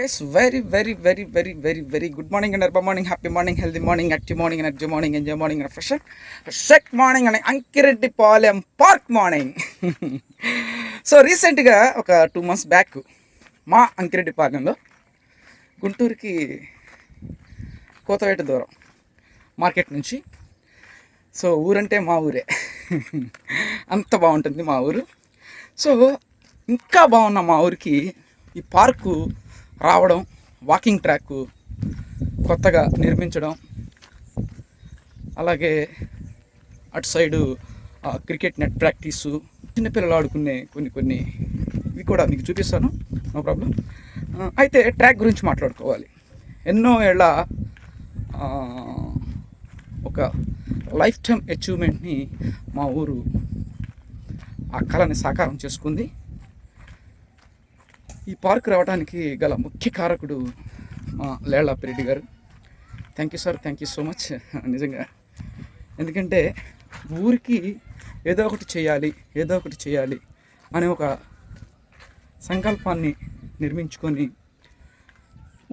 Yes very very very very very very good morning and Arba morning happy morning healthy morning active morning energy morning enjoy morning and fresh షెక్ morning అని Ankireddy Palem park morning so రీసెంట్గా ఒక two months back మా అంకిరెడ్డి పాలెంలో గుంటూరుకి కోతవేట దూరం market నుంచి. So ఊరంటే మా ఊరే. అంత బాగుంటుంది మా ఊరు. సో ఇంకా బాగున్న మా ఊరికి ఈ పార్కు రావడం వాకింగ్ ట్రాక్ కొత్తగా నిర్మించడం అలాగే అటు సైడు క్రికెట్ నెట్ ప్రాక్టీసు చిన్నపిల్లలు ఆడుకునే కొన్ని కొన్ని ఇవి కూడా మీకు చూపిస్తాను. నో ప్రాబ్లం అయితే ట్రాక్ గురించి మాట్లాడుకోవాలి. ఎన్నో ఏళ్ళ ఒక లైఫ్ టైం అచీవ్మెంట్ని మా ఊరు ఆ కళని సాకారం చేసుకుంది. ఈ పార్క్ రావడానికి గల ముఖ్య కారకుడు మా లేళ్ళ గారు. Thank you sir thank you so much నిజంగా. ఎందుకంటే ఊరికి ఏదో ఒకటి చేయాలి ఏదో ఒకటి చేయాలి అనే ఒక సంకల్పాన్ని నిర్మించుకొని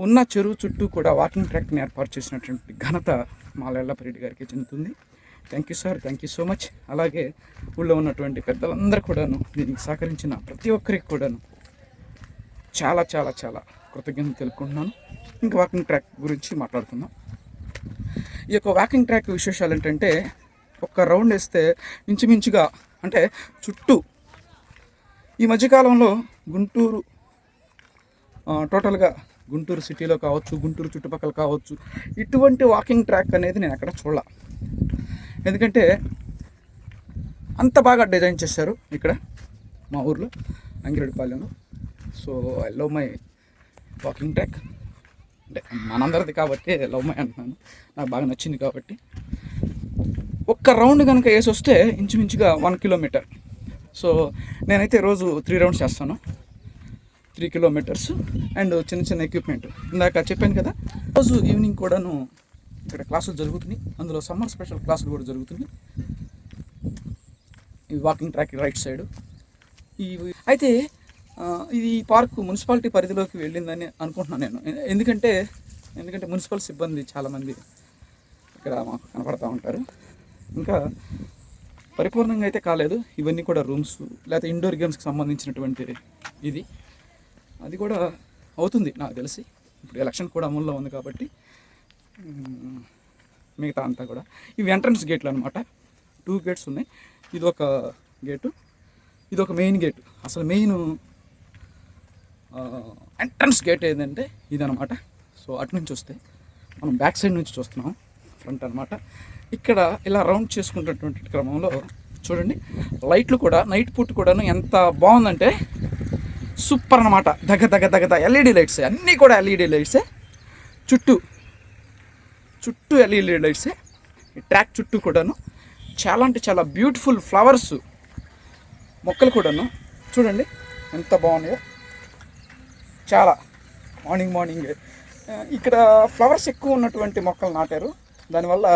ఉన్న చెరువు చుట్టూ కూడా వాకింగ్ ట్రాక్ని ఏర్పాటు చేసినటువంటి ఘనత మా లేళ్ళపరెడ్డి గారికి చెందుతుంది. Thank you sir thank you so much అలాగే ఊళ్ళో ఉన్నటువంటి పెద్దలందరూ కూడాను దీనికి సహకరించిన ప్రతి ఒక్కరికి కూడాను చాలా చాలా చాలా కృతజ్ఞతలు తెలుపుకుంటున్నాను. ఇంకా వాకింగ్ ట్రాక్ గురించి మాట్లాడుకుందాం. ఈ యొక్క వాకింగ్ ట్రాక్ విశేషాలు ఏంటంటే ఒక్క రౌండ్ వేస్తే ఇంచుమించుగా అంటే చుట్టూ ఈ మధ్యకాలంలో గుంటూరు టోటల్గా గుంటూరు సిటీలో కావచ్చు గుంటూరు చుట్టుపక్కల కావచ్చు ఇటువంటి వాకింగ్ ట్రాక్ అనేది నేను అక్కడ చూడాల. ఎందుకంటే అంత బాగా డిజైన్ చేశారు ఇక్కడ మా ఊర్లో అంగిరెడ్డిపాలెంలో. So I love my walking track అంటే మనందరిది కాబట్టి లవ్ మై అంటున్నాను. నాకు బాగా నచ్చింది కాబట్టి. ఒక్క రౌండ్ కనుక వేసి వస్తే ఇంచుమించుగా వన్ కిలోమీటర్ సో నేనైతే రోజు త్రీ రౌండ్స్ చేస్తాను. త్రీ కిలోమీటర్స్ అండ్ చిన్న చిన్న ఎక్విప్మెంట్ ఇందాక చెప్పాను కదా రోజు ఈవినింగ్ కూడాను ఇక్కడ క్లాసులు జరుగుతున్నాయి. అందులో సమ్మర్ స్పెషల్ క్లాసులు కూడా జరుగుతున్నాయి. ఈ వాకింగ్ ట్రాక్ రైట్ సైడ్ ఈ అయితే ఇది ఈ పార్క్ మున్సిపాలిటీ పరిధిలోకి వెళ్ళిందని అనుకుంటున్నాను నేను. ఎందుకంటే ఎందుకంటే మున్సిపల్ సిబ్బంది చాలామంది ఇక్కడ మాకు కనపడతా ఉంటారు. ఇంకా పరిపూర్ణంగా అయితే కాలేదు. ఇవన్నీ కూడా రూమ్స్ లేకపోతే ఇండోర్ గేమ్స్కి సంబంధించినటువంటి ఇది. అది కూడా అవుతుంది నాకు తెలిసి. ఇప్పుడు ఎలక్షన్ కూడా అమల్లో ఉంది కాబట్టి మిగతా అంతా కూడా. ఇవి ఎంట్రన్స్ గేట్లు అనమాట టూ గేట్స్ ఉన్నాయి. ఇది ఒక గేటు ఇది ఒక మెయిన్ గేటు. అసలు మెయిన్ ఎంట్రన్స్ గేట్ ఏంటంటే ఇదనమాట. సో అటు నుంచి వస్తే మనం బ్యాక్ సైడ్ నుంచి చూస్తున్నాం ఫ్రంట్ అనమాట ఇక్కడ ఇలా రౌండ్ చేసుకున్నటువంటి క్రమంలో చూడండి లైట్లు కూడా నైట్ పూట కూడాను ఎంత బాగుందంటే సూపర్ అనమాట దగ్గ దగ్గ దగ్గ ఎల్ఈడి లైట్స్ అన్నీ కూడా ఎల్ఈడి లైట్సే. చుట్టూ చుట్టూ ఎల్ఈడి లైట్సే. ఈ ట్రాక్ చుట్టూ కూడాను చాలా అంటే చాలా బ్యూటిఫుల్ ఫ్లవర్స్ మొక్కలు కూడాను. చూడండి ఎంత బాగున్నాయో. చాలా మార్నింగ్ మార్నింగ్. ఇక్కడ ఫ్లవర్స్ ఎక్కువ ఉన్నటువంటి మొక్కలు నాటారు. దానివల్ల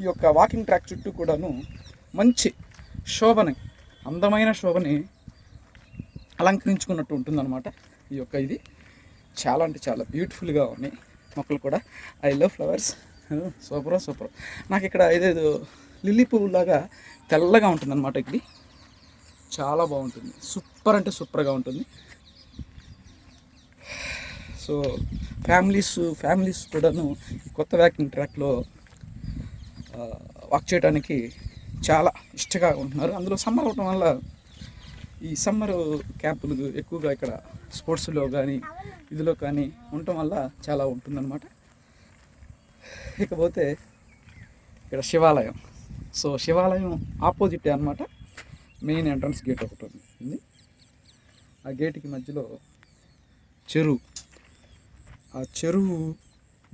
ఈ యొక్క వాకింగ్ ట్రాక్ చుట్టూ కూడాను మంచి శోభని అందమైన శోభని అలంకరించుకున్నట్టు ఉంటుందన్నమాట ఈ యొక్క ఇది. చాలా అంటే చాలా బ్యూటిఫుల్గా ఉన్నాయి మొక్కలు కూడా. I love flowers super super. నాకు ఇక్కడ ఏదేదో లిల్లీ పువ్వులాగా తెల్లగా ఉంటుందన్నమాట ఇది. చాలా బాగుంటుంది. సూపర్ అంటే సూపర్గా ఉంటుంది. సో ఫ్యామిలీస్ ఫ్యామిలీస్ కూడాను ఈ కొత్త వ్యాకింగ్ ట్రాక్లో వాక్ చేయడానికి చాలా ఇష్టంగా ఉంటున్నారు. అందులో సమ్మర్ అవటం వల్ల ఈ సమ్మర్ క్యాంపులు ఎక్కువగా ఇక్కడ స్పోర్ట్స్లో కానీ ఇదిలో కానీ ఉండటం వల్ల చాలా ఉంటుందన్నమాట. ఇకపోతే ఇక్కడ శివాలయం. సో శివాలయం ఆపోజిట్ అనమాట మెయిన్ ఎంట్రన్స్ గేట్ ఒకటి ఉంది. ఆ గేట్కి మధ్యలో చెరువు. ఆ చెరువు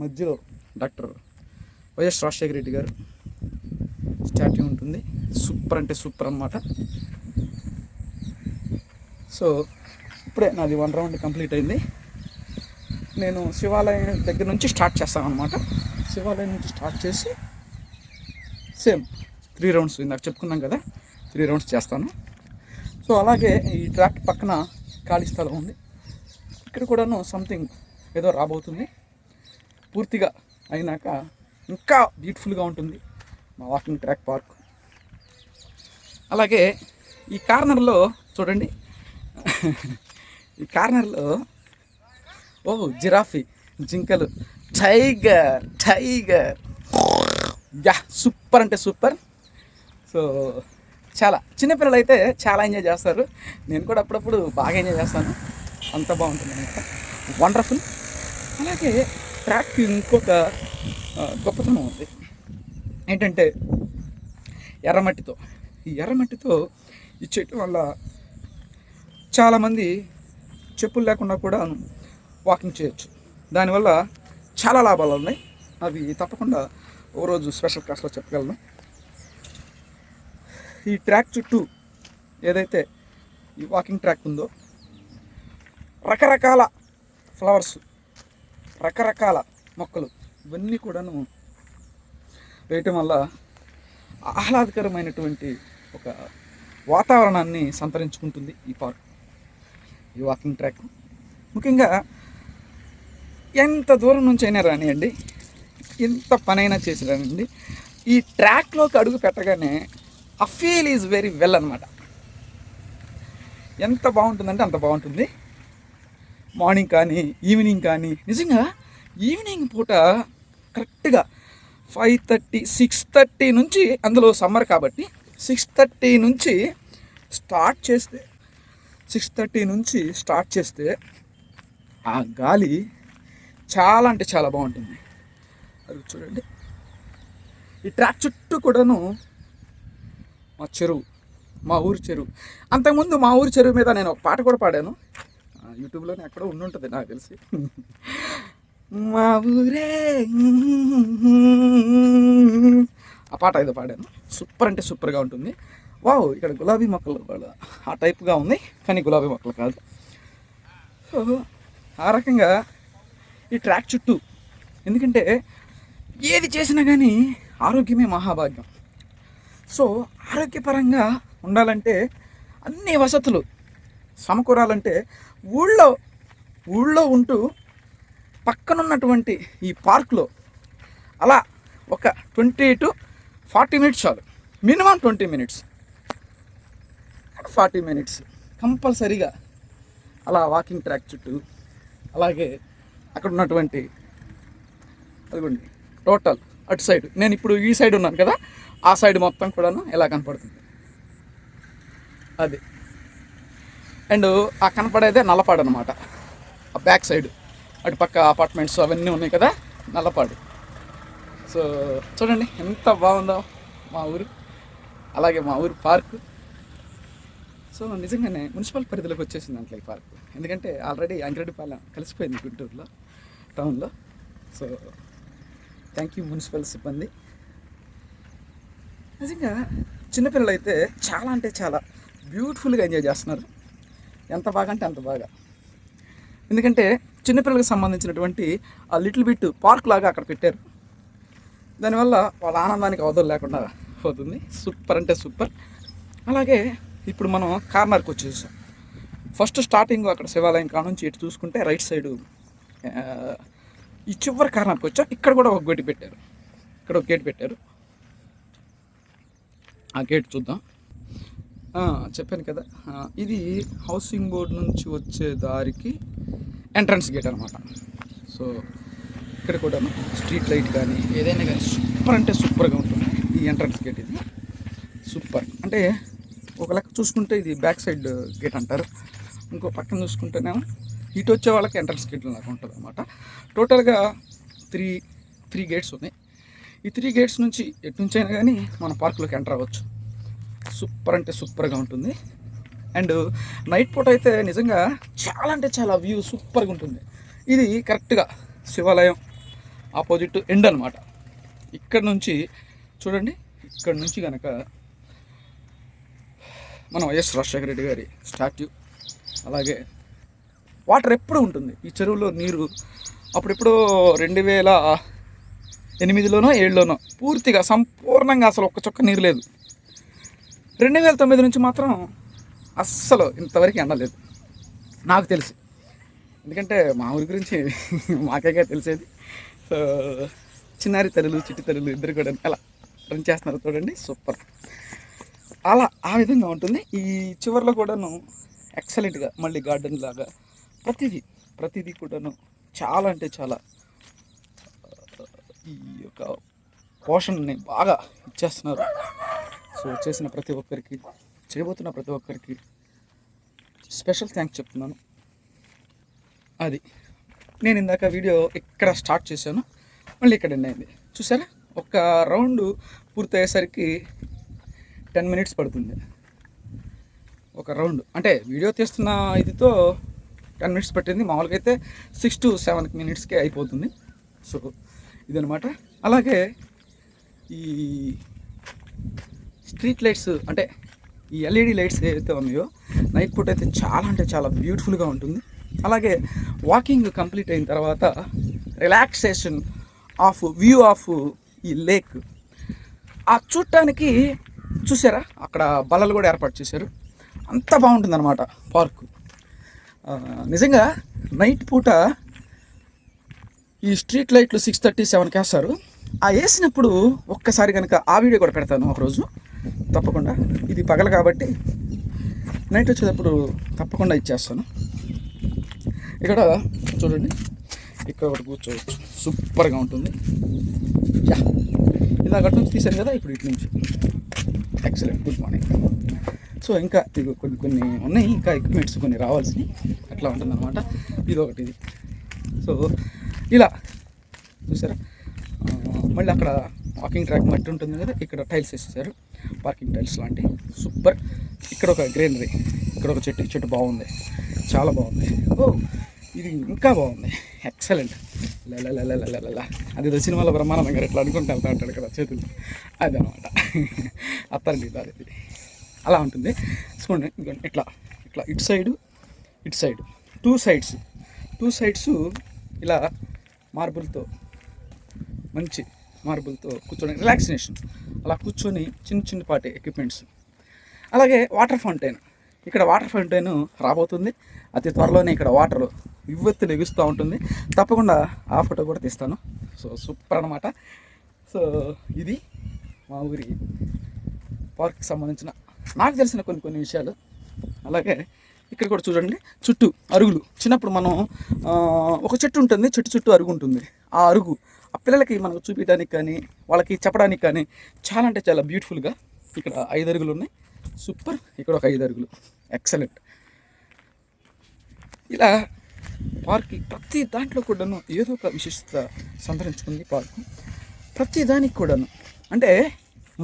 మధ్యలో డాక్టర్ వైఎస్ రాజశేఖర రెడ్డి గారు స్టాట్యూ ఉంటుంది. సూపర్ అంటే సూపర్ అన్నమాట. సో ఇప్పుడే నాది వన్ రౌండ్ కంప్లీట్ అయింది. నేను శివాలయం దగ్గర నుంచి స్టార్ట్ చేస్తాను అనమాట శివాలయం నుంచి స్టార్ట్ చేసి సేమ్ త్రీ రౌండ్స్ ఇందాక చెప్పుకున్నాం కదా త్రీ రౌండ్స్ చేస్తాను. సో అలాగే ఈ ట్రాక్ పక్కన ఖాళీ స్థలం ఉంది. ఇక్కడ కూడాను సంథింగ్ ఏదో రాబోతుంది. పూర్తిగా అయినాక ఇంకా బ్యూటిఫుల్గా ఉంటుంది మా వాకింగ్ ట్రాక్ పార్క్ అలాగే ఈ కార్నర్లో చూడండి. ఈ కార్నర్లో ఓ జిరాఫీ జింకలు టైగర్ టైగర్. యా సూపర్ అంటే సూపర్. సో చాలా చిన్నపిల్లలు అయితే చాలా ఎంజాయ్ చేస్తారు. నేను కూడా అప్పుడప్పుడు బాగా ఎంజాయ్ చేస్తాను. అంత బాగుంటుంది అనమాట వండర్ఫుల్ అలాగే ట్రాక్ ఇంకొక గొప్పతనం ఉంది. ఏంటంటే ఎర్రమట్టితో. ఈ ఎర్రమట్టితో ఈ చెట్టు వల్ల చాలామంది చెప్పులు లేకుండా కూడా వాకింగ్ చేయొచ్చు. దానివల్ల చాలా లాభాలు ఉన్నాయి. అవి తప్పకుండా ఓ రోజు స్పెషల్ క్లాస్లో చెప్పగలను. ఈ ట్రాక్ చుట్టూ ఏదైతే ఈ వాకింగ్ ట్రాక్ ఉందో రకరకాల ఫ్లవర్స్ రకరకాల మొక్కలు. ఇవన్నీ కూడాను వేయటం వల్ల ఆహ్లాదకరమైనటువంటి ఒక వాతావరణాన్ని సంతరించుకుంటుంది ఈ పార్క్. ఈ వాకింగ్ ట్రాక్. ముఖ్యంగా ఎంత దూరం నుంచి అయినా రానియండి ఎంత పనైనా చేసి రానియండి ఈ ట్రాక్లోకి అడుగు పెట్టగానే ఆ ఫీల్ ఈజ్ వెరీ వెల్ అనమాట ఎంత బాగుంటుందంటే అంత బాగుంటుంది. మార్నింగ్ కానీ ఈవినింగ్ కానీ. నిజంగా ఈవినింగ్ పూట కరెక్ట్గా ఫైవ్ థర్టీ సిక్స్ థర్టీ నుంచి అందులో సమ్మర్ కాబట్టి సిక్స్ థర్టీ నుంచి స్టార్ట్ చేస్తే సిక్స్ థర్టీ నుంచి స్టార్ట్ చేస్తే ఆ గాలి చాలా అంటే చాలా బాగుంటుంది. అది చూడండి. ఈ ట్రాక్ చుట్టూ కూడాను మా చెరువు మా ఊరి చెరువు. అంతకుముందు మా ఊరి చెరువు మీద నేను ఒక పాట కూడా పాడాను. యూట్యూబ్లోనే ఎక్కడో ఉండి ఉంటుంది నాకు తెలిసి. మా ఊరే. ఆ పాట ఏదో పాడాను. సూపర్ అంటే సూపర్గా ఉంటుంది. వావ్ ఇక్కడ గులాబీ మొక్కలు కూడా. ఆ టైప్గా ఉంది కానీ గులాబీ మొక్కలు కాదు. సో ఆ రకంగా ఈ ట్రాక్ చుట్టూ. ఎందుకంటే ఏది చేసినా కానీ ఆరోగ్యమే మహాభాగ్యం. సో ఆరోగ్యపరంగా ఉండాలంటే అన్ని వసతులు సమకూరాలంటే ఊళ్ళో ఊళ్ళో ఉంటూ పక్కనున్నటువంటి ఈ పార్క్లో అలా ఒక ట్వంటీ టు ఫార్టీ మినిట్స్ చాలు. Minimum twenty minutes. Forty minutes కంపల్సరీగా అలా వాకింగ్ ట్రాక్ చుట్టూ అలాగే అక్కడ ఉన్నటువంటి అదిగోండి టోటల్ అటు సైడ్. నేను ఇప్పుడు ఈ సైడ్ ఉన్నాను కదా ఆ సైడ్ మొత్తం కూడాను ఎలా కనపడుతుంది? అది. అండ్ ఆ కనపడేదే నల్లపాడు అనమాట ఆ బ్యాక్ సైడ్. అటు పక్క అపార్ట్మెంట్స్ అవన్నీ ఉన్నాయి కదా నల్లపాడు. సో చూడండి ఎంత బాగుందో మా ఊరు. అలాగే మా ఊరు పార్కు. సో నిజంగానే మున్సిపల్ పరిధిలోకి వచ్చేసింది దాంట్లో ఈ పార్క్. ఎందుకంటే ఆల్రెడీ అంగిరెడ్డిపాలెం కలిసిపోయింది గుంటూరులో టౌన్లో. సో థ్యాంక్ యూ మున్సిపల్ సిబ్బంది. నిజంగా చిన్నపిల్లలు అయితే చాలా అంటే చాలా బ్యూటిఫుల్గా ఎంజాయ్ చేస్తున్నారు. ఎంత బాగా అంటే అంత బాగా. ఎందుకంటే చిన్నపిల్లలకు సంబంధించినటువంటి ఆ లిటిల్ బిట్ పార్క్ లాగా అక్కడ పెట్టారు. దానివల్ల వాళ్ళ ఆనందానికి అవధులు లేకుండా పోతుంది. సూపర్ అంటే సూపర్. అలాగే ఇప్పుడు మనం కార్నర్కి వచ్చేసాం. ఫస్ట్ స్టార్టింగ్ అక్కడ శివాలయం కాడ నుంచి ఇటు చూసుకుంటే రైట్ సైడు ఈ చివరి కార్నర్కి వచ్చాం. ఇక్కడ కూడా ఒక గేటు పెట్టారు. ఇక్కడ ఒక గేట్ పెట్టారు. ఆ గేట్ చూద్దాం. చెప్పాను కదా. ఇది హౌసింగ్ బోర్డ్ నుంచి వచ్చే దారికి ఎంట్రన్స్ గేట్ అనమాట సో ఇక్కడ కూడా స్ట్రీట్ లైట్ కానీ ఏదైనా కానీ సూపర్ అంటే సూపర్గా ఉంటుంది ఈ ఎంట్రన్స్ గేట్ ఇది. సూపర్. అంటే ఒక లెక్క చూసుకుంటే ఇది బ్యాక్ సైడ్ గేట్ అంటారు. ఇంకో పక్కన చూసుకుంటేనేమో ఇటు వచ్చే వాళ్ళకి ఎంట్రన్స్ గేట్ లాగా ఉంటుంది అనమాట టోటల్గా త్రీ త్రీ గేట్స్ ఉన్నాయి. ఈ త్రీ గేట్స్ నుంచి ఎటు నుంచి అయినా కానీ మన పార్కులోకి ఎంటర్ అవ్వచ్చు. సూపర్ అంటే సూపర్గా ఉంటుంది. అండ్ నైట్ పూట అయితే నిజంగా చాలా అంటే చాలా వ్యూ సూపర్గా ఉంటుంది. ఇది కరెక్ట్గా శివాలయం ఆపోజిట్ ఎండ్ అనమాట ఇక్కడ నుంచి చూడండి ఇక్కడ నుంచి కనుక మన వైఎస్ రాజశేఖర రెడ్డి గారి స్టాట్యూ అలాగే వాటర్ ఎప్పుడు ఉంటుంది. ఈ చెరువులో నీరు అప్పుడెప్పుడో రెండు వేల ఎనిమిదిలోనో ఏడులోనో పూర్తిగా సంపూర్ణంగా అసలు ఒక్క చొక్క నీరు లేదు. రెండు వేల తొమ్మిది నుంచి మాత్రం అస్సలు ఇంతవరకు ఎండలేదు నాకు తెలిసి. ఎందుకంటే మా ఊరి గురించి మాకేగా తెలిసేది. సో చిన్నారి తల్లులు చిట్టి తల్లులు ఇద్దరు కూడా ఎలా రన్ చేస్తున్నారు చూడండి. సూపర్ అలా ఆ విధంగా ఉంటుంది. ఈ చివర్లో కూడాను ఎక్సలెంట్గా మళ్ళీ గార్డెన్ లాగా ప్రతిదీ ప్రతిదీ కూడాను చాలా అంటే చాలా ఈ యొక్క పోషణని బాగా ఇచ్చేస్తున్నారు. సో చేసిన ప్రతి ఒక్కరికి చేయబోతున్న ప్రతి ఒక్కరికి స్పెషల్ థ్యాంక్స్ చెప్తున్నాను. అది. నేను ఇందాక వీడియో ఇక్కడ స్టార్ట్ చేశాను మళ్ళీ ఇక్కడ ఎండ్ అయింది. చూసారా? ఒక రౌండ్ పూర్తయ్యేసరికి టెన్ మినిట్స్ పడుతుంది. ఒక రౌండ్. అంటే వీడియో తీస్తున్న ఇదితో టెన్ మినిట్స్ పట్టింది. మామూలుగా అయితే సిక్స్ టు సెవెన్ మినిట్స్కే అయిపోతుంది. సో ఇదనమాట అలాగే ఈ స్ట్రీట్ లైట్స్ అంటే ఈ ఎల్ఈడి లైట్స్ ఏవైతే ఉన్నాయో నైట్ పూట అయితే చాలా అంటే చాలా బ్యూటిఫుల్గా ఉంటుంది. అలాగే వాకింగ్ కంప్లీట్ అయిన తర్వాత రిలాక్సేషన్ ఆఫ్ వ్యూ ఆఫ్ ఈ లేక్. ఆ చూడటానికి చూసారా? అక్కడ బల్లలు కూడా ఏర్పాటు చేశారు. అంత బాగుంటుంది అనమాట పార్కు నిజంగా నైట్ పూట ఈ స్ట్రీట్ లైట్లు సిక్స్ థర్టీ సెవెన్కి వేస్తారు. ఆ వేసినప్పుడు ఒక్కసారి కనుక ఆ వీడియో కూడా పెడతాను ఒకరోజు. తప్పకుండా. ఇది పగలు కాబట్టి నైట్ వచ్చేటప్పుడు తప్పకుండా ఇచ్చేస్తాను. ఇక్కడ చూడండి. ఇక్కడ ఒకటి కూర్చోవచ్చు. సూపర్గా ఉంటుంది. యా. ఇలా అటు నుంచి తీసాను కదా ఇప్పుడు ఇటు నుంచి. ఎక్సలెంట్ గుడ్ మార్నింగ్ సో ఇంకా ఇది కొన్ని కొన్ని ఉన్నాయి. ఇంకా ఎక్విప్మెంట్స్ కొన్ని రావాల్సినవి. అట్లా ఉంటుంది అనమాట ఇది. ఒకటి ఇది సో ఇలా. చూసారా? మళ్ళీ అక్కడ వాకింగ్ ట్రాక్ మట్టి ఉంటుంది కదా ఇక్కడ టైల్స్ వేసేసారు. పార్కింగ్ టైల్స్ లాంటి. సూపర్. ఇక్కడ ఒక గ్రీనరీ. ఇక్కడ ఒక చెట్టు. చెట్టు బాగుంది. చాలా బాగుంది. ఓ ఇది ఇంకా బాగుంది. ఎక్సలెంట్ లలా అది ఏదో సినిమాలో బ్రహ్మానందం గారు ఇట్లా అనుకుంటూ వెళ్తా ఉంటాడు కదా చేతులు. అది అనమాట అత్తండి అది. అలా ఉంటుంది. చూడండి ఇట్లా ఇట్లా ఇటు సైడు ఇటు side. Two sides two sides ఇలా మార్బుల్తో మంచి మార్బుల్తో కూర్చొని రిలాక్సినేషన్ అలా కూర్చొని చిన్న చిన్నపాటి ఎక్విప్మెంట్స్ అలాగే వాటర్ ఫౌంటైన్ ఇక్కడ వాటర్ ఫౌంటైన్ రాబోతుంది. అతి త్వరలోనే ఇక్కడ వాటర్ ఇవ్వెత్తులు లెగుస్తూ ఉంటుంది. తప్పకుండా ఆ ఫోటో కూడా తీస్తాను. సో సూపర్ అనమాట సో ఇది మా ఊరి పార్క్కి సంబంధించిన నాకు తెలిసిన కొన్ని కొన్ని విషయాలు. అలాగే ఇక్కడ కూడా చూడండి. చుట్టూ అరుగులు. చిన్నప్పుడు మనం ఒక చెట్టు ఉంటుంది. చెట్టు చుట్టూ అరుగు ఉంటుంది. ఆ అరుగు ఆ పిల్లలకి మనకు చూపించడానికి కానీ వాళ్ళకి చెప్పడానికి కానీ చాలా అంటే చాలా బ్యూటిఫుల్గా ఇక్కడ ఐదు అరుగులు ఉన్నాయి. సూపర్ ఇక్కడ ఒక ఐదు అరుగులు. ఎక్సలెంట్ ఇలా పార్క్ ప్రతి దాంట్లో కూడాను ఏదో ఒక విశిష్టత సంతరించుకుంది పార్కు ప్రతి దానికి కూడాను. అంటే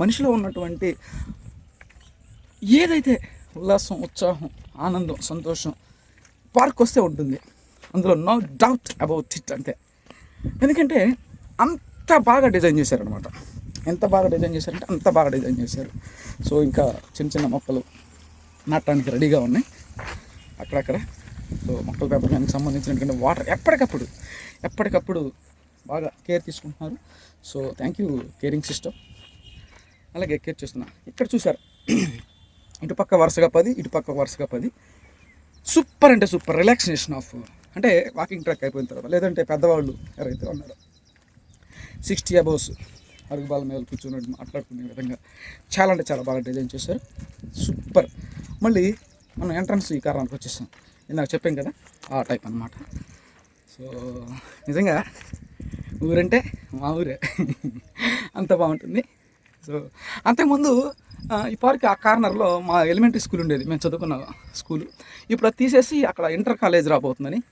మనిషిలో ఉన్నటువంటి ఏదైతే ఉల్లాసం ఉత్సాహం ఆనందం సంతోషం పార్క్ వస్తే ఉంటుంది. అందులో నో డౌట్ అబౌట్ ఇట్ అంతే. ఎందుకంటే అంత బాగా డిజైన్ చేశారనమాట ఎంత బాగా డిజైన్ చేశారంటే అంత బాగా డిజైన్ చేశారు. సో ఇంకా చిన్న చిన్న మొక్కలు నాటడానికి రెడీగా ఉన్నాయి. అక్కడక్కడ. సో మొక్కల పెంపకానికి సంబంధించినటువంటి వాటర్ ఎప్పటికప్పుడు ఎప్పటికప్పుడు బాగా కేర్ తీసుకుంటున్నారు. So thank you caring system అలాగే కేర్ చేస్తున్నా. ఇక్కడ చూసారు ఇటుపక్క వరుసగా పది ఇటుపక్క వరుసగా పది. సూపర్ అంటే సూపర్. రిలాక్సేషన్ ఆఫ్ అంటే వాకింగ్ ట్రాక్ అయిపోయిన తర్వాత లేదంటే పెద్దవాళ్ళు ఎవరైతే ఉన్నారో. సిక్స్టీ అబౌవ్స్ అడుగు బాల మీద కూర్చుని మాట్లాడుకునే విధంగా చాలా అంటే చాలా బాగా డిజైన్ చేశారు. సూపర్. మళ్ళీ మనం ఎంట్రన్స్ ఈ కారణానికి వచ్చేసాం. ఇందాక చెప్పాం కదా ఆ టైప్ అన్నమాట. సో నిజంగా ఊరంటే మా ఊరే. అంత బాగుంటుంది. సో అంతకుముందు ఈ పార్క్ ఆ కార్నర్లో మా ఎలిమెంటరీ స్కూల్ ఉండేది. మేము చదువుకున్న స్కూల్. ఇప్పుడు అది తీసేసి అక్కడ ఇంటర్ కాలేజ్ రాబోతుందని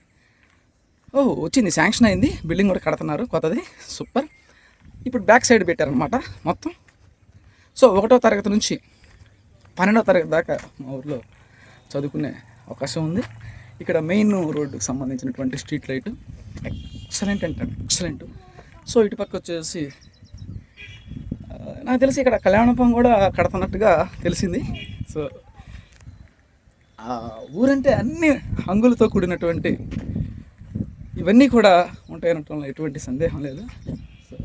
ఓ వచ్చింది. శాంక్షన్ అయింది. బిల్డింగ్ కూడా కడుతున్నారు. కొత్తది. సూపర్. ఇప్పుడు బ్యాక్ సైడ్ పెట్టారనమాట మొత్తం. సో ఒకటో తరగతి నుంచి పన్నెండో తరగతి దాకా మా ఊర్లో చదువుకునే అవకాశం ఉంది. ఇక్కడ మెయిన్ రోడ్డుకు సంబంధించినటువంటి స్ట్రీట్ లైట్ ఎక్సలెంట్ అంటే. ఎక్సలెంట్. సో ఇటు పక్క వచ్చేసి నాకు తెలిసి ఇక్కడ కళ్యాణపం కూడా కడుతున్నట్టుగా తెలిసింది. సో ఊరంటే అన్ని హంగులతో కూడినటువంటి ఇవన్నీ కూడా ఉంటాయనటంలో ఎటువంటి సందేహం లేదు. సో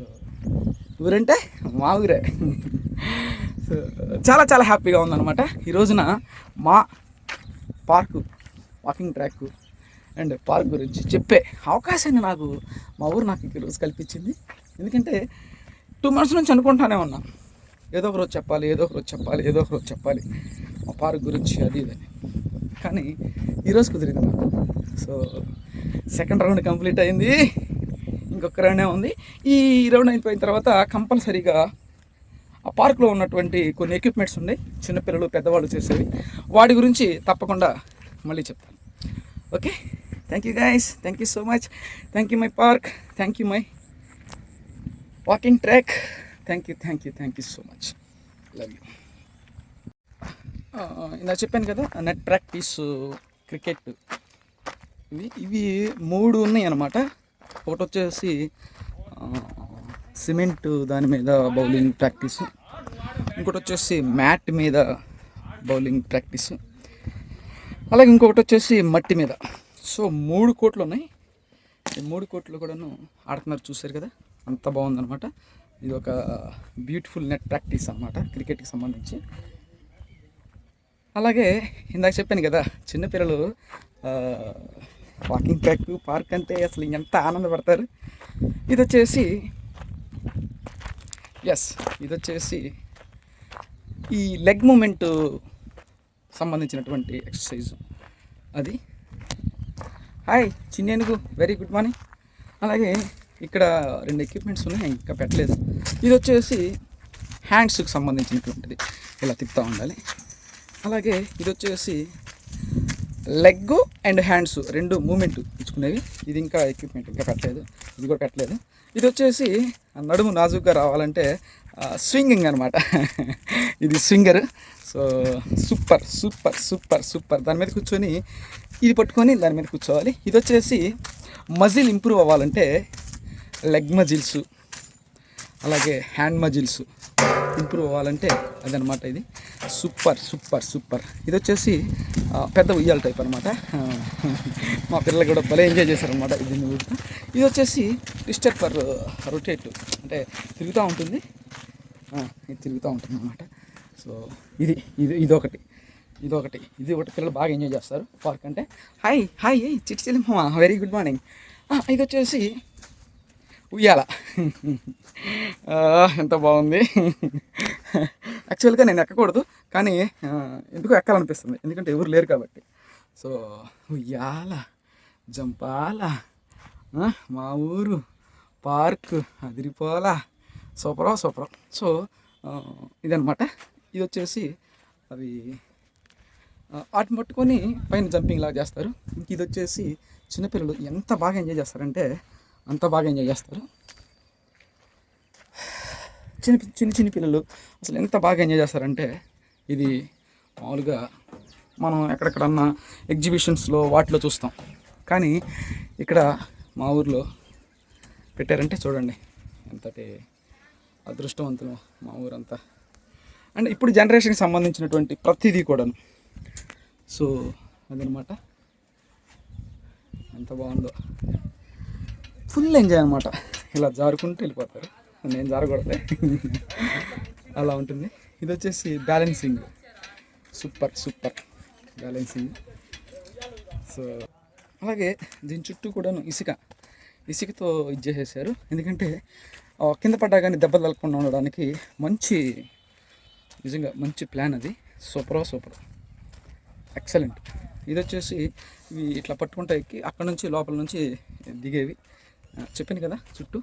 ఊరంటే మా ఊరే. సో చాలా చాలా హ్యాపీగా ఉందన్నమాట. ఈ రోజున మా park walking track and park గురించి చెప్పే అవకాశాన్ని నాకు మా ఊరు నాకు ఈరోజు రోజు కల్పించింది. ఎందుకంటే టూ మంత్స్ నుంచి అనుకుంటానే ఉన్నా. ఏదో ఒక రోజు చెప్పాలి ఏదో ఒక రోజు చెప్పాలి ఏదో ఒక రోజు చెప్పాలి. మా పార్క్ గురించి అది ఇదని కానీ ఈరోజు కుదిరింది నాకు సో సెకండ్ రౌండ్ కంప్లీట్ అయింది. ఇంకొక రౌండే ఉంది. ఈ రౌండ్ అయిపోయిన తర్వాత కంపల్సరీగా ఆ పార్క్లో ఉన్నటువంటి కొన్ని ఎక్విప్మెంట్స్ ఉన్నాయి. చిన్నపిల్లలు పెద్దవాళ్ళు చేసేవి. వాటి గురించి తప్పకుండా మళ్ళీ చెప్తాను. Okay? Thank you guys thank you so much thank you my park thank you my walking track thank you thank you thank you so much love you ఇలా చెప్పాను కదా నెట్ ప్రాక్టీస్ క్రికెట్ ఇవి ఇవి మూడు ఉన్నాయి అన్నమాట ఒకటి వచ్చేసి సిమెంట్ దాని మీద బౌలింగ్ ప్రాక్టీస్ ఇంకోటి వచ్చేసి మ్యాట్ మీద బౌలింగ్ ప్రాక్టీస్ అలాగే ఇంకొకటి వచ్చేసి మట్టి మీద. సో మూడు కోట్లు ఉన్నాయి. ఈ మూడు కోట్లు కూడాను ఆడుతున్నారు చూశారు కదా అంత బాగుందనమాట ఇది ఒక బ్యూటిఫుల్ నెట్ ప్రాక్టీస్ అనమాట క్రికెట్కి సంబంధించి. అలాగే ఇందాక చెప్పాను కదా చిన్నపిల్లలు వాకింగ్ ట్రాక్ పార్క్ అంటే అసలు ఎంత ఆనందపడతారు. ఇది వచ్చేసి ఎస్ ఇది వచ్చేసి ఈ లెగ్ మూమెంట్ సంబంధించినటువంటి ఎక్సర్సైజ్ అది. హాయ్ చిన్నేనుగు వెరీ గుడ్ మార్నింగ్ అలాగే ఇక్కడ రెండు ఎక్విప్మెంట్స్ ఉన్నాయి ఇంకా పెట్టలేదు. ఇది వచ్చేసి హ్యాండ్స్కి సంబంధించినటువంటిది. ఇలా తిప్పుతూ ఉండాలి. అలాగే ఇది వచ్చేసి లెగ్ అండ్ హ్యాండ్స్ రెండు మూమెంట్ ఇచ్చుకునేవి. ఇది ఇంకా ఎక్విప్మెంట్ ఇంకా పెట్టలేదు ఇది కూడా పెట్టలేదు ఇది వచ్చేసి నడుము నాజుగ్గా రావాలంటే స్వింగింగ్ అనమాట ఇది swinger so super super super super దాని మీద కూర్చొని ఇది పట్టుకొని దాని మీద కూర్చోవాలి. ఇది వచ్చేసి మజిల్ ఇంప్రూవ్ అవ్వాలంటే లెగ్ మజిల్స్ అలాగే హ్యాండ్ మజిల్స్. ఇంప్రూవ్ అవ్వాలంటే అదనమాట ఇది. Super super super. ఇది వచ్చేసి పెద్ద ఉయ్యాల టైప్ అనమాట మా పిల్లలు కూడా భలే ఎంజాయ్ చేశారనమాట ఇది ఇది వచ్చేసి ట్విస్టర్ పర్ రొటేట్ అంటే తిరుగుతూ ఉంటుంది. ఇది తిరుగుతూ ఉంటుంది అనమాట సో ఇది ఇది ఇదొకటి. ఇదొకటి. ఇది ఒకటి పిల్లలు బాగా ఎంజాయ్ చేస్తారు పార్క్ అంటే. హాయ్ హాయ్ చిట్టి చెల్లిమ్మ వెరీ గుడ్ మార్నింగ్ ఇది వచ్చేసి ఉయ్యాల. ఎంత బాగుంది. యాక్చువల్గా నేను ఎక్కకూడదు కానీ ఎందుకు ఎక్కాలనిపిస్తుంది. ఎందుకంటే ఎవరు లేరు కాబట్టి. సో ఉయ్యాల జంపాల మా ఊరు పార్క్ అదిరిపోలా. సూపరా సూపర్. సో ఇదనమాట ఇది వచ్చేసి అవి వాటిని పట్టుకొని పైన జంపింగ్ లాగా చేస్తారు. ఇంక ఇది వచ్చేసి చిన్నపిల్లలు ఎంత బాగా ఎంజాయ్ చేస్తారంటే అంత బాగా ఎంజాయ్ చేస్తారు. చిన్న చిన్న చిన్న పిల్లలు అసలు ఎంత బాగా ఎంజాయ్ చేస్తారంటే ఇది మామూలుగా మనం ఎక్కడెక్కడన్నా ఎగ్జిబిషన్స్లో వాటిలో చూస్తాం. కానీ ఇక్కడ మా ఊర్లో పెట్టారంటే చూడండి ఎంతటి అదృష్టవంతులు మా ఊరంతా. అండ్ ఇప్పుడు జనరేషన్కి సంబంధించినటువంటి ప్రతిదీ కూడాను. సో అదనమాట. ఎంత బాగుందో. ఫుల్ ఎంజాయ్ అనమాట ఇలా జారుకుంటూ వెళ్ళిపోతారు. నేను జారకూడదు. అలా ఉంటుంది. ఇది వచ్చేసి balancing super super balancing so అలాగే దీని చుట్టూ కూడాను ఇసుక. ఇసుకతో ఇది చేసేసారు ఎందుకంటే కింద పడ్డా కానీ దెబ్బలు తగలకుండా ఉండడానికి మంచి నిజంగా మంచి ప్లాన్ అది. సూపర్ సూపర్ ఎక్సలెంట్ ఇది వచ్చేసి ఇవి ఇట్లా పట్టుకుంటా ఎక్కి అక్కడ నుంచి లోపల నుంచి దిగేవి. చెప్పాను కదా చుట్టూ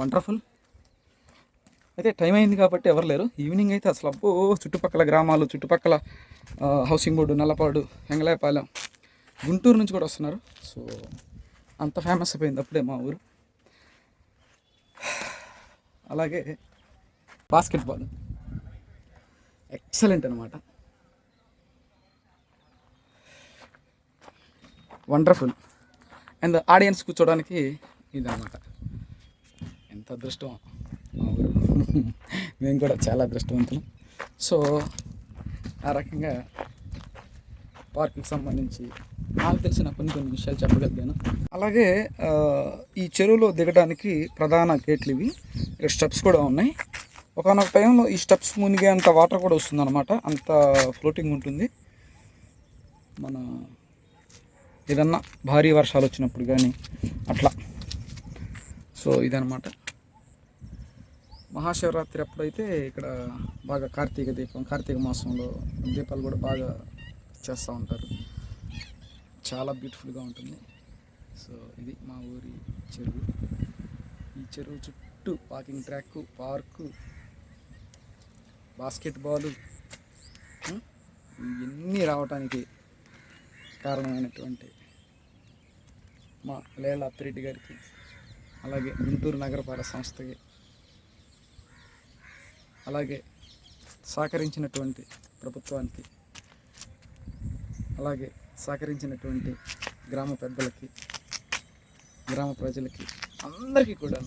వండర్ఫుల్. అయితే టైం అయింది కాబట్టి ఎవరు లేరు. ఈవినింగ్ అయితే అసలు అబ్బో చుట్టుపక్కల గ్రామాలు చుట్టుపక్కల హౌసింగ్ బోర్డు నల్లపాడు ఎంగళాయపాలెం గుంటూరు నుంచి కూడా వస్తున్నారు. సో అంత ఫేమస్ అయిపోయింది అప్పుడే మా ఊరు. అలాగే బాస్కెట్బాల్ ఎక్సలెంట్ అనమాట వండర్ఫుల్ అండ్ ఆడియన్స్ కూర్చోడానికి ఇదన్నమాట. ఎంత అదృష్టం మా ఊరు. మేము కూడా చాలా అదృష్టవంతులు. సో ఆ రకంగా పార్కుకి సంబంధించి నాకు తెలిసిన కొన్ని కొన్ని విషయాలు చెప్పగలిగాను. అలాగే ఈ చెరువులో దిగడానికి ప్రధాన గేట్లు ఇవి. ఇక్కడ స్టెప్స్ కూడా ఉన్నాయి. ఒకనొక టైంలో ఈ స్టెప్స్ మునిగే అంత వాటర్ కూడా వస్తుందన్నమాట. అంత ఫ్లోటింగ్ ఉంటుంది. మన ఏదన్నా భారీ వర్షాలు వచ్చినప్పుడు కానీ అట్లా. సో ఇదనమాట మహాశివరాత్రి అప్పుడైతే ఇక్కడ బాగా కార్తీక దీపం కార్తీక మాసంలో దీపాలు కూడా బాగా చేస్తూ ఉంటారు. చాలా బ్యూటిఫుల్గా ఉంటుంది. సో ఇది మా ఊరి చెరువు. ఈ చెరువు చుట్టూ వాకింగ్ ట్రాక్ పార్కు బాస్కెట్బాల్ ఇవన్నీ రావటానికి కారణమైనటువంటి మా లేళ్ళ అప్పిరెడ్డి గారికి అలాగే గుంటూరు నగరపాలక సంస్థకి అలాగే సహకరించినటువంటి ప్రభుత్వానికి అలాగే సహకరించినటువంటి గ్రామ పెద్దలకి గ్రామ ప్రజలకి అందరికీ కూడా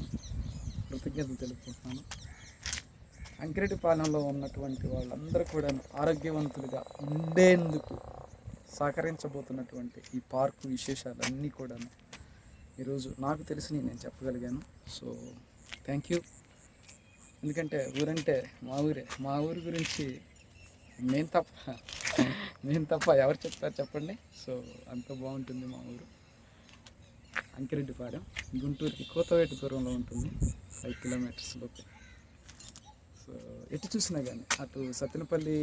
కృతజ్ఞతలు తెలుపుకుంటున్నాను. అంకిరెడ్డిపాలెంలో ఉన్నటువంటి వాళ్ళందరూ కూడా ఆరోగ్యవంతులుగా ఉండేందుకు సహకరించబోతున్నటువంటి ఈ పార్కు విశేషాలన్నీ కూడా ఈరోజు నాకు తెలిసి నేను చెప్పగలిగాను. సో థ్యాంక్ యూ ఎందుకంటే ఊరంటే మా ఊరే. మా ఊరి గురించి నేను తప్ప నేను తప్ప ఎవరు చెప్తారు చెప్పండి. సో అంత బాగుంటుంది మా ఊరు. అంకిరెడ్డిపాలెం గుంటూరుకి కోతవేట దూరంలో ఉంటుంది. ఫైవ్ కిలోమీటర్స్ లోపే. ఎటు చూసినా కానీ అటు సత్యనపల్లి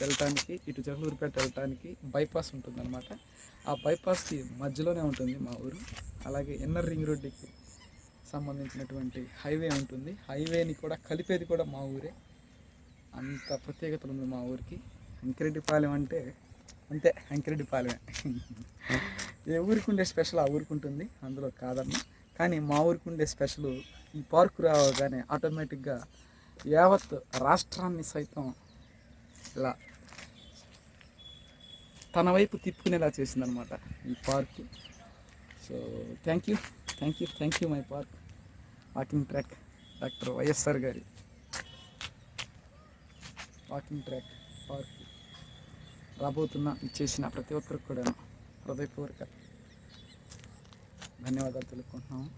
వెళ్ళటానికి ఇటు జహలూరుపేట వెళ్ళటానికి బైపాస్ ఉంటుందన్నమాట. ఆ బైపాస్కి మధ్యలోనే ఉంటుంది మా ఊరు. అలాగే ఇన్నర్ రింగ్ రోడ్డుకి సంబంధించినటువంటి హైవే ఉంటుంది. హైవేని కూడా కలిపేది కూడా మా ఊరే. అంత ప్రత్యేకతలు ఉంది మా ఊరికి. అంకిరెడ్డిపాలెం అంటే అంతే అంకిరెడ్డిపాలెమే. ఏ ఊరికి ఉండే స్పెషల్ ఆ ఊరికి ఉంటుంది అందులో కాదన్న కానీ మా ఊరికి ఉండే స్పెషల్ ఈ పార్కు రావగానే ఆటోమేటిక్గా యావత్ రాష్ట్రాన్ని సైతం ఇలా తన వైపు తిప్పుకునేలా చేసిందనమాట ఈ park. So thank you thank you thank you my park walking track doctor YSR గారి వాకింగ్ ట్రాక్ పార్క్ రాబోతున్న ఇచ్చేసిన ప్రతి ఒక్కరికి కూడా హృదయపూర్వక ధన్యవాదాలు తెలుపుకుంటున్నాము.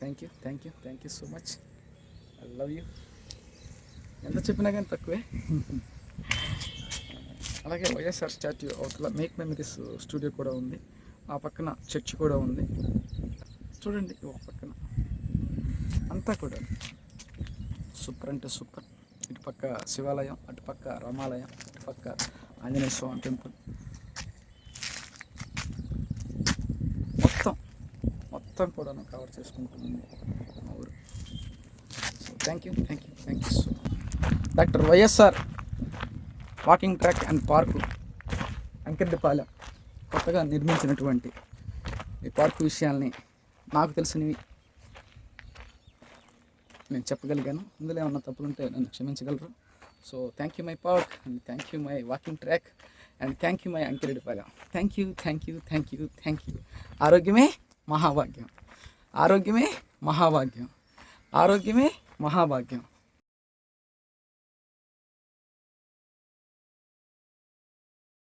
Thank you thank you thank you so much I love you ఎంత చెప్పినా కానీ తక్కువే. అలాగే వైఎస్ఆర్ స్టాట్యూ అవతల మేక్ మెమరీస్ స్టూడియో కూడా ఉంది. ఆ పక్కన చర్చ్ కూడా ఉంది. చూడండి ఒక పక్కన. అంతా కూడా సూపర్ అంటే సూపర్. ఇటు పక్క శివాలయం అటు పక్క రామాలయం ఇటు పక్క ఆంజనేయ స్వామి టెంపుల్. మొత్తం మొత్తం కూడా కవర్ చేసుకుంటుంది thank you thank you thank you so doctor YSR walking track and park Ankireddipalem కొత్తగా నిర్మించినటువంటి ఈ పార్కు విషయాల్ని నాకు తెలిసినవి నేను చెప్పగలిగాను. ఇందులో ఏమన్నా తప్పులుంటే నన్ను క్షమించగలరు. So thank you my park and thank you my walking track and thank you my Ankireddipalem thank you thank you thank you thank you ఆరోగ్యమే మహాభాగ్యం. ఆరోగ్యమే మహాభాగ్యం. ఆరోగ్యమే మహాభాగ్యం